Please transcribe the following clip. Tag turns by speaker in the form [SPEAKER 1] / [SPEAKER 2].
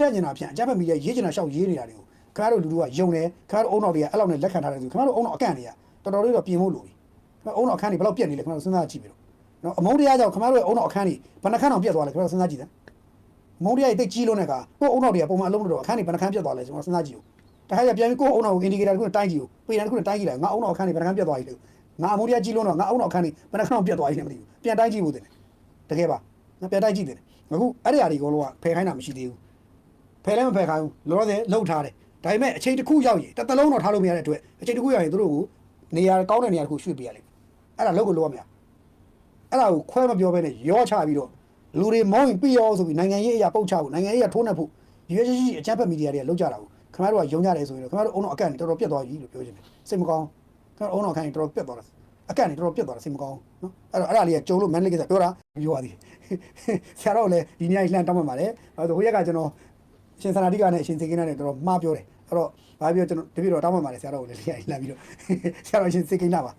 [SPEAKER 1] ဖြတ်နေတာဖြတ်အကြမ်းဖက်မီဒီယာရေးချင်တာရှောက်ရေးနေတာတွေကိုခင်ဗျားတို့လူလူကယုံတယ်ခင်ဗျားတို့အုံတော်တွေကအဲ့လောက်နဲ့လက်ခံထားတယ်ဆိုခင်ဗျားတို့အုံတော်အကန့်တွေကတော်တော်လေးတော့ပြင်ဖို့လိုပြီခင်ဗျားအုံတော်အခန်းတွေဘယ်လောက်ပြက်နေလဲခင်ဗျားတို့စဉ်းစားကြည့်ပြီတော့နော်အမုန်းတရားကြောင့်ခင်ဗျားတို့ရဲ့အုံတော်အခန်းတွေဘယ်နှခန်းအောင်ပြက်သွားလဲခင်ဗျားတို့စဉ်းစားကြည့်တယ်အမုန်းတရားတွေတိတ်ကြီးလုံးတဲ့အခါကိုယ့်အုံတော်တွေကပုံမှန်အလုံးလို့တော့အခန်းတွေဘယ်နှခန်းပြက်သွားလဲကျွန်တော်စဉ်းစားကြည့်ဦးတခါကျပြန်ပြီးကိုယ့်အုံတော်ကို indicator တစ်ခုနဲ့တိုင်းကြည့်ဦးပေတန်တစ်ခုနဲ့တိုင်းကြည့်လိုက်ငါအုံတော်အခန်းတွေဘယ်နှခန်းပြက်သွားပြီလို့ငါအမုန်းတရားကြီးလုံးတော့ငါအုံတော်အခန်းတွေဘယ်နှခန်းအောင်ပြက်သွားပြီလဲမသိဘူးပြန်တိုင်းကြည့်ဖို့တင်တယ်တကယ်ပါငါပြန်တိုင်းကြည့်တယ်အခုအဲ့ဒီအရာတွေကိုတော့ဖယ်ခိုင်းတာမရှိသေးဘူး ဖယ်လည်းမဖယ်ခိုင်းဘူးလောလောဆယ်လှုပ်ထားတယ်ဒါပေမဲ့အချိန်တစ်ခုရောက်ရင်တစ်သလုံးတော့ထားလို့မရတဲ့အတွက်အချိန်တစ်ခုရောက်ရင်တို့ကိုနေရာကောင်းတဲ့နေရာတစ်ခုရွှေ့ပေးရလိမ့်မယ်အဲ့ဒါလောက်ကိုလောက်ရမရအဲ့ဒါကိုခွဲမပြောဘဲနဲ့ရောချပြီးတော့လူတွေမောင်းရင်ပြီးရောဆိုပြီးနိုင်ငံရေးအရာပုတ်ချဖို့နိုင်ငံရေးအရာထိုးနှက်ဖို့ရွေးချယ်ရှိအကြမ်းဖက်မီဒီယာတွေကလောက်ကြတာကိုခင်ဗျားတို့ကယုံကြတယ်ဆိုရင်တော့ခင်ဗျားတို့အုံတော့အကန့်နေတော်တော်ပြတ်သွားပြီလို့ပြောချင်တယ်စိတ်မကောင်းခင်ဗျားတို့အုံတော့အခန့်နေတော်တော်ပြတ်သွားတာအကန့်နေတော်တော်ပြတ်သွားတာစိတ်မကောင်းနော်အဲ့တော့အဲ့ဒါလေးကကြုံလို့မန်လေးကပြောတာပြောရသည်ဆရာတော်လည်းဒီနေ့လှမ်းတောင်းမှပါတယ်အဲ့တော့ဟိုရက်ကကျွန်တော် ရှင်သနာတိကနဲ့ရှင်စေကိန်းနဲ့တော်တော်မှားပြောတယ်အဲ့တော့ဘာပြောကျွန်တော်တပည့်တော်တောင်းပန်ပါတယ်ဆရာတော်ကိုလည်းလိုက်လာပြီးတော့ဆရာတော်ရှင်စေကိန်းလာပါ